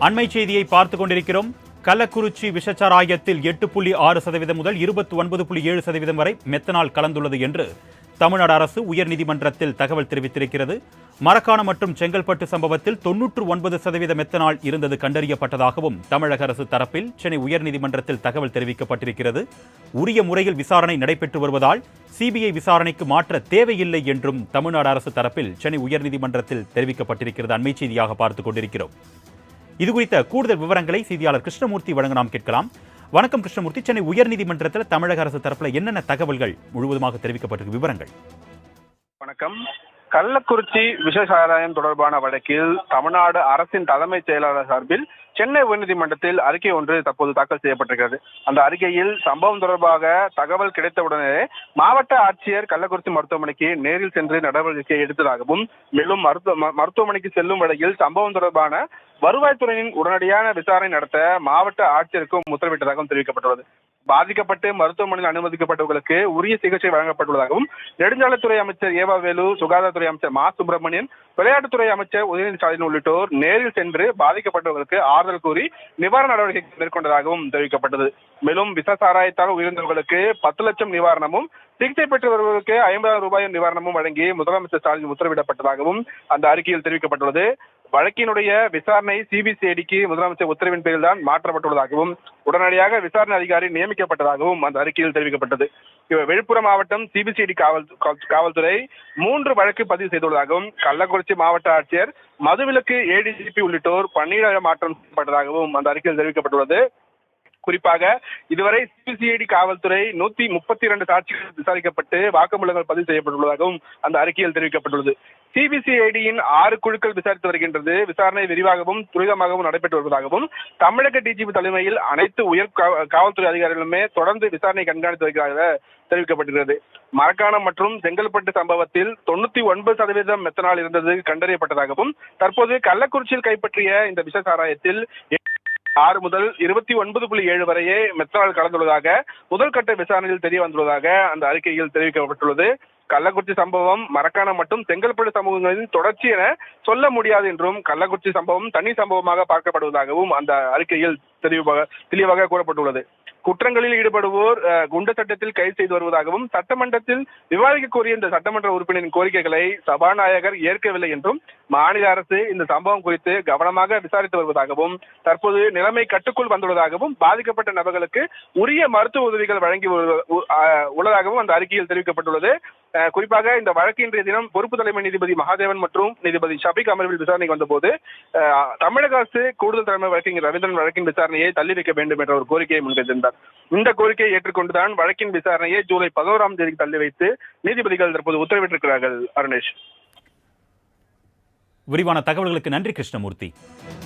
அண்மை செய்தியை பார்த்துக் கொண்டிருக்கிறோம். கள்ளக்குறிச்சி விஷச்சாராயத்தில் எட்டு புள்ளி ஆறு சதவீதம் முதல் இருபத்தி ஒன்பது புள்ளி ஏழு சதவீதம் வரை மெத்தனால் கலந்துள்ளது என்று தமிழ்நாடு அரசு உயர்நீதிமன்றத்தில் தகவல் தெரிவித்திருக்கிறது. மரக்காணம் மற்றும் செங்கல்பட்டு சம்பவத்தில் தொன்னூற்று ஒன்பது சதவீத மெத்தனால் இருந்தது கண்டறியப்பட்டதாகவும் தமிழக அரசு தரப்பில் சென்னை உயர்நீதிமன்றத்தில் தகவல் தெரிவிக்கப்பட்டிருக்கிறது. உரிய முறையில் விசாரணை நடைபெற்று வருவதால் சிபிஐ விசாரணைக்கு மாற்ற தேவையில்லை என்றும் தமிழ்நாடு அரசு தரப்பில் சென்னை உயர்நீதிமன்றத்தில் தெரிவிக்கப்பட்டிருக்கிறது. அண்மை செய்தியாக பார்த்துக் கொண்டிருக்கிறோம். இது குறித்த கூடுதல் விவரங்களை செய்தியாளர் கிருஷ்ணமூர்த்தி வழங்க நாம் கேட்கலாம். வணக்கம் கிருஷ்ணமூர்த்தி. சென்னை உயர்நீதிமன்றத்தில் தமிழக அரசு தரப்புல என்னென்ன தகவல்கள் முழுவதுமாக தெரிவிக்கப்பட்டிருக்கு? விவரங்கள். வணக்கம். கள்ளக்குறிச்சி விஷசாராயம் தொடர்பான வழக்கில் தமிழ்நாடு அரசின் தலைமைச் செயலாளர் சார்பில் சென்னை உயர்நீதிமன்றத்தில் அறிக்கை ஒன்று தற்போது தாக்கல் செய்யப்பட்டிருக்கிறது. அந்த அறிக்கையில் சம்பவம் தொடர்பாக தகவல் கிடைத்தவுடனே மாவட்ட ஆட்சியர் கள்ளக்குறிச்சி மருத்துவமனைக்கு நேரில் சென்று நடவடிக்கை எடுத்ததாகவும் மேலும் மருத்துவ மருத்துவமனைக்கு செல்லும் வழியில் சம்பவம் தொடர்பான வருவாய்த்துறையின் உடனடியான விசாரணை நடத்த மாவட்ட ஆட்சியருக்கும் உத்தரவிட்டதாகவும் தெரிவிக்கப்பட்டுள்ளது. பாதிக்கப்பட்டு மருத்துவமனையில் அனுமதிக்கப்பட்டவர்களுக்கு உரிய சிகிச்சை வழங்கப்பட்டுள்ளதாகவும் நெடுஞ்சாலைத்துறை அமைச்சர் ஏவா வேலு சுகாதாரத்துறை அமைச்சர் மா சுப்பிரமணியன் விளையாட்டுத்துறை அமைச்சர் உதயநிதி ஸ்டாலின் உள்ளிட்டோர் நேரில் சென்று பாதிக்கப்பட்டவர்களுக்கு ஆறுதல் கூறி நிவாரண நடவடிக்கை மேற்கொண்டதாகவும் தெரிவிக்கப்பட்டது. மேலும் விச சாராயத்தால் உயிரிழந்தவர்களுக்கு பத்து லட்சம் நிவாரணமும் சிகிச்சை பெற்று வருவதற்கு ஐம்பதாயிரம் ரூபாய் நிவாரணமும் வழங்கி முதலமைச்சர் ஸ்டாலின் உத்தரவிடப்பட்டதாகவும் அந்த அறிக்கையில் தெரிவிக்கப்பட்டுள்ளது. வழக்கினுடைய விசாரணை சிபிசிஐடிக்கு முதலமைச்சர் உத்தரவின் பேரில் தான் மாற்றப்பட்டுள்ளதாகவும் உடனடியாக விசாரணை அதிகாரி நியமிக்கப்பட்டதாகவும் அந்த அறிக்கையில் தெரிவிக்கப்பட்டது. விழுப்புரம் மாவட்டம் சிபிசிஐடி காவல் காவல்துறை மூன்று வழக்கு பதிவு செய்துள்ளதாகவும் கள்ளக்குறிச்சி மாவட்ட ஆட்சியர் மதுவிலக்கு ஏடிஜிபி உள்ளிட்டோர் பணியிட மாற்றம் செய்யப்பட்டதாகவும் அந்த அறிக்கையில் தெரிவிக்கப்பட்டுள்ளது. குறிப்பாக இதுவரை சிபிசிஐடி காவல்துறை நூத்தி முப்பத்தி இரண்டு சாட்சிகள் விசாரிக்கப்பட்டு வாக்குமூலங்கள் பதிவு செய்யப்பட்டுள்ளதாகவும் அந்த அறிக்கையில் தெரிவிக்கப்பட்டுள்ளது. சிபிசிஐடியின் ஆறு குழுக்கள் விசாரித்து வருகின்றது. விசாரணை விரிவாகவும் துரிதமாகவும் நடைபெற்று வருவதாகவும் தமிழக டிஜிபி தலைமையில் அனைத்து உயர் காவல்துறை அதிகாரிகளுமே தொடர்ந்து விசாரணை கண்காணித்து வருகிறார்கள் தெரிவிக்கப்பட்டிருக்கிறது. மரக்காணம் மற்றும் செங்கல்பட்டு சம்பவத்தில் தொண்ணூத்தி ஒன்பது சதவீதம் மெத்தனால் இருந்தது கண்டறியப்பட்டதாகவும் தற்போது கள்ளக்குறிச்சியில் கைப்பற்றிய இந்த விஷ சாராயத்தில் ஆறு முதல் இருபத்தி ஒன்பது புள்ளி ஏழு வரையே மெத்தனால் கலந்துள்ளதாக முதல் கட்ட விசாரணையில் தெரிய வந்துள்ளதாக அந்த அறிக்கையில் தெரிவிக்கப்பட்டுள்ளது. கள்ளக்குறிச்சி சம்பவம் மரக்காணம் மற்றும் செங்கல்பட்டு சம்பவங்களின் தொடர்ச்சி என சொல்ல முடியாது என்றும் கள்ளக்குறிச்சி சம்பவம் தனி சம்பவமாக பார்க்கப்படுவதாகவும் அந்த அறிக்கையில் தெளிவாக தெளிவாக கூறப்பட்டுள்ளது. குற்றங்களில் ஈடுபடுவோர் குண்டு குண்ட சட்டத்தில் கைது செய்து வருவதாகவும் சட்டமன்றத்தில் விவாதிக்க கோரிய இந்த சட்டமன்ற உறுப்பினரின் கோரிக்கைகளை சபாநாயகர் ஏற்கவில்லை என்றும் மாநில அரசு இந்த சம்பவம் குறித்து கவனமாக விசாரித்து வருவதாகவும் தற்போது நிலைமை கட்டுக்குள் வந்துள்ளதாகவும் பாதிக்கப்பட்ட நபர்களுக்கு உரிய மருத்துவ உதவிகள் வழங்கி அஹ், உள்ளதாகவும் அந்த அறிக்கையில் தெரிவிக்கப்பட்டுள்ளது. குறிப்பாக இந்த வழக்கு இன்றைய தினம் பொறுப்பு தலைமை நீதிபதி மகாதேவன் மற்றும் நீதிபதி ஷபிக் அமர்வில் விசாரணைக்கு வந்தபோது தமிழக அரசு கூடுதல் தலைமை வழக்கறிஞர் ரவீந்திரன் வழக்கின் விசாரணையை தள்ளி வைக்க வேண்டும் என்ற ஒரு கோரிக்கையை முன்வைத்திருந்தார். இந்த கோரிக்கையை ஏற்றுக்கொண்டுதான் வழக்கின் விசாரணையை ஜூலை பதினோராம் தேதிக்கு தள்ளி வைத்து நீதிபதிகள் தற்போது உத்தரவிட்டிருக்கிறார்கள். அருணேஷ். விரிவான தகவல்களுக்கு நன்றி கிருஷ்ணமூர்த்தி.